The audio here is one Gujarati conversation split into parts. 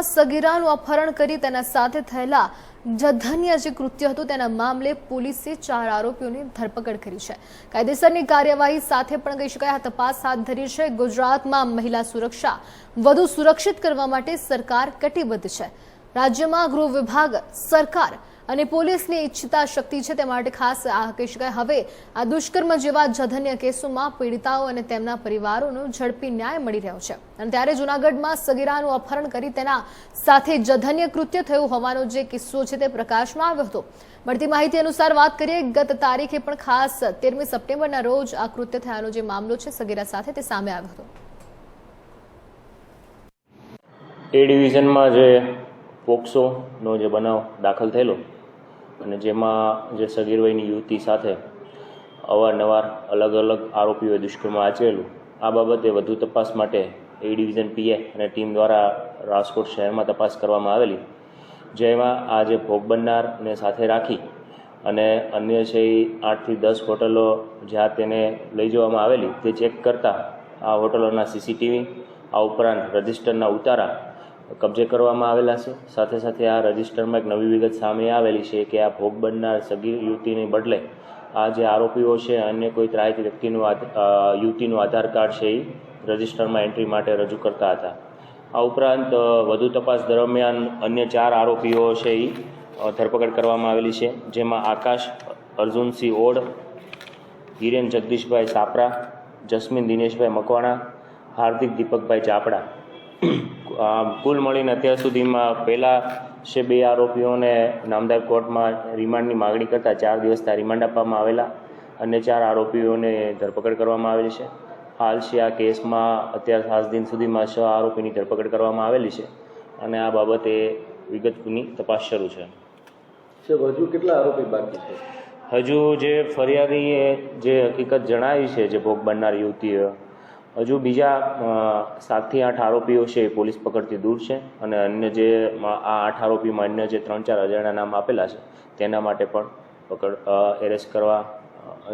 જુનાગઢમાં સગીરાનું અપહરણ કરી તેના સાથે થયેલા જધન્ય જે કૃત્ય હતું તેના મામલે પોલીસે ચાર આરોપીઓની ધરપકડ કરી છે. કાયદેસરની કાર્યવાહી સાથે પણ કહી શકાય આ તપાસ હાથ ધરી છે. ગુજરાતમાં મહિલા સુરક્ષા વધુ સુરક્ષિત કરવા માટે સરકાર કટિબદ્ધ છે. રાજ્યમાં ગૃહ વિભાગ, સરકાર અને પોલીસની ઈચ્છતા શક્તિ છે તે માટે ખાસ કહી શકાય. હવે આ દુષ્કર્મ જેવા જધન્ય કેસોમાં પીડિતાઓ અને તેમના પરિવારોનો ઝડપી ન્યાય મળી રહ્યો છે. અને ત્યારે જૂનાગઢમાં સગીરાનું અપહરણ કરી તેના સાથે જધન્ય કૃત્ય થયું હોવાનો જે કિસ્સો છે તે પ્રકાશમાં આવ્યો હતો. મળતી માહિતી અનુસાર વાત કરીએ, ગત તારીખે પણ ખાસ તેરમી સપ્ટેમ્બરના રોજ આ કૃત્ય થયાનો જે મામલો છે સગીરા સાથે તે સામે આવ્યો હતો. એ ડિવિઝનમાં જે પોક્સોનો જે બનાવ દાખલ થયેલો અને જેમાં જે સગીર વયની યુવતી સાથે અવારનવાર અલગ અલગ આરોપીઓએ દુષ્કર્મ આચરેલું, આ બાબતે વધુ તપાસ માટે એ ડિવિઝન પીએ અને ટીમ દ્વારા રાજકોટ શહેરમાં તપાસ કરવામાં આવેલી, જેમાં આ જે ભોગ બનનારને સાથે રાખી અને અન્ય છે આઠથી દસ હોટલો જ્યાં તેને લઈ જવામાં આવેલી તે ચેક કરતાં આ હોટલોના સીસીટીવી આ ઉપરાંત રજિસ્ટરના ઉતારા કબજે કરવામાં આવેલા છે. સાથે સાથે આ રજિસ્ટરમાં એક નવી વિગત સામે આવેલી છે કે આ ભોગ બનનાર સગીર યુવતીને બદલે આ જે આરોપીઓ છે, અન્ય કોઈ ત્રાહિત વ્યક્તિનું યુવતીનું આધાર કાર્ડ છે એ રજિસ્ટરમાં એન્ટ્રી માટે રજૂ કરતા હતા. આ ઉપરાંત વધુ તપાસ દરમિયાન અન્ય ચાર આરોપીઓ છે એ ધરપકડ કરવામાં આવેલી છે. જેમાં આકાશ, અર્જુનસિંહ ઓડ, હિરેન જગદીશભાઈ સાપરા, જસ્મીન દિનેશભાઈ મકવાણા, હાર્દિક દીપકભાઈ ચાપડા કુલ મળીને અત્યાર સુધીમાં પહેલાં છે બે આરોપીઓને નામદાર કોર્ટમાં રિમાન્ડની માગણી કરતાં ચાર દિવસના રિમાન્ડ આપવામાં આવેલા અને ચાર આરોપીઓને ધરપકડ કરવામાં આવેલી છે. હાલ છે આ કેસમાં અત્યાર ખાસ દિન સુધીમાં છ આરોપીની ધરપકડ કરવામાં આવેલી છે અને આ બાબતે વિગતની તપાસ શરૂ છે. હજુ કેટલા આરોપી બાકી છે? હજુ જે ફરિયાદીએ જે હકીકત જણાવી છે જે ભોગ બનનાર યુવતીએ હજુ બીજા સાતથી આઠ આરોપીઓ છે એ પોલીસ પકડથી દૂર છે અને અન્ય જે આ આઠ આરોપીમાં અન્ય જે ત્રણ ચાર અજાણ્યા નામ આપેલા છે તેના માટે પણ પકડ એરેસ્ટ કરવા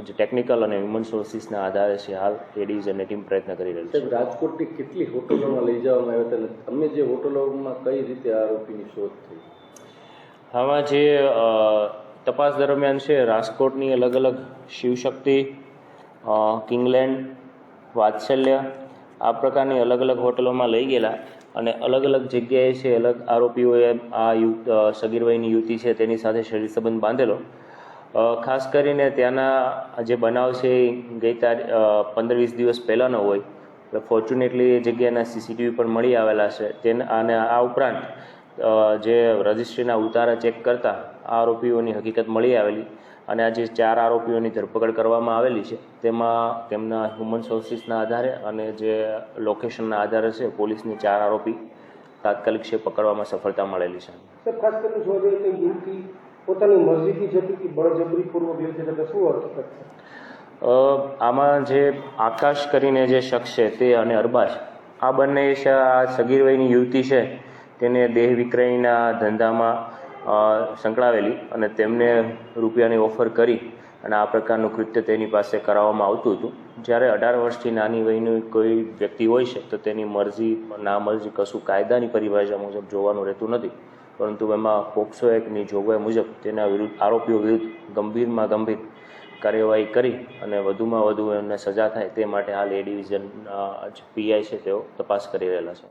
જે ટેકનિકલ અને હ્યુમન સોર્સિસના આધારે છે હાલ લેડીઝ અને ટીમ પ્રયત્ન કરી રહી છે. રાજકોટની કેટલી હોટલોમાં લઈ જવામાં આવ્યા હતા તમે જે હોટલોમાં કઈ રીતે આરોપીની શોધ થઈ? આમાં જે તપાસ દરમિયાન છે રાજકોટની અલગ અલગ શિવશક્તિ કિંગલેન્ડ વાત્સલ્ય આ પ્રકારની અલગ અલગ હોટલોમાં લઈ ગયેલા અને અલગ અલગ જગ્યાએ છે અલગ આરોપીઓએ આ યુ અ, સગીર વયની યુવતી છે તેની સાથે શરીર સંબંધ બાંધેલો. ખાસ કરીને ત્યાંના જે બનાવ છે એ ગઈ તારીખ પંદર વીસ દિવસ પહેલાંનો હોય. એટલે ફોર્ચ્યુનેટલી એ જગ્યાના સીસીટીવી પણ મળી આવેલા છે. તેના અને આ ઉપરાંત જે રજિસ્ટ્રીના ઉતારા ચેક કરતા આ આરોપીઓની હકીકત મળી આવેલી. અને આ જે ચાર આરોપીઓની ધરપકડ કરવામાં આવેલી છે તેમાં તેમના હ્યુમન સોર્સિસના આધારે અને જે લોકેશનના આધારે છે પોલીસની ચાર આરોપી તાત્કાલિક છે પકડવામાં સફળતા મળેલી છે. ખાસ કરીને જોવા જઈએ તો યુવતી પોતાની મરજીથી જતી હતી બળજબરીપૂર્વક લઈ જતા શું હકીકત છે? આમાં જે આકાશ કરીને જે શખ્સ છે તે અને અરબાજ આ બંને આ સગીર વયની યુવતી છે તેને દેહ વિક્રયના ધંધામાં સંકળાવેલી અને તેમને રૂપિયાની ઓફર કરી અને આ પ્રકારનું કૃત્ય તેની પાસે કરાવવામાં આવતું હતું. જ્યારે અઢાર વર્ષથી નાની વયનું કોઈ વ્યક્તિ હોય છે, તો તેની મરજી ના મરજી કશું કાયદાની પરિભાષા મુજબ જોવાનું રહેતું નથી. પરંતુ એમાં પોક્સો એક્ટની જોગવાઈ મુજબ તેના વિરુદ્ધ આરોપીઓ વિરુદ્ધ ગંભીરમાં ગંભીર કાર્યવાહી કરી અને વધુમાં વધુ એમને સજા થાય તે માટે હાલ એ ડિવિઝન પીઆઈ છે તેઓ તપાસ કરી રહેલા છે.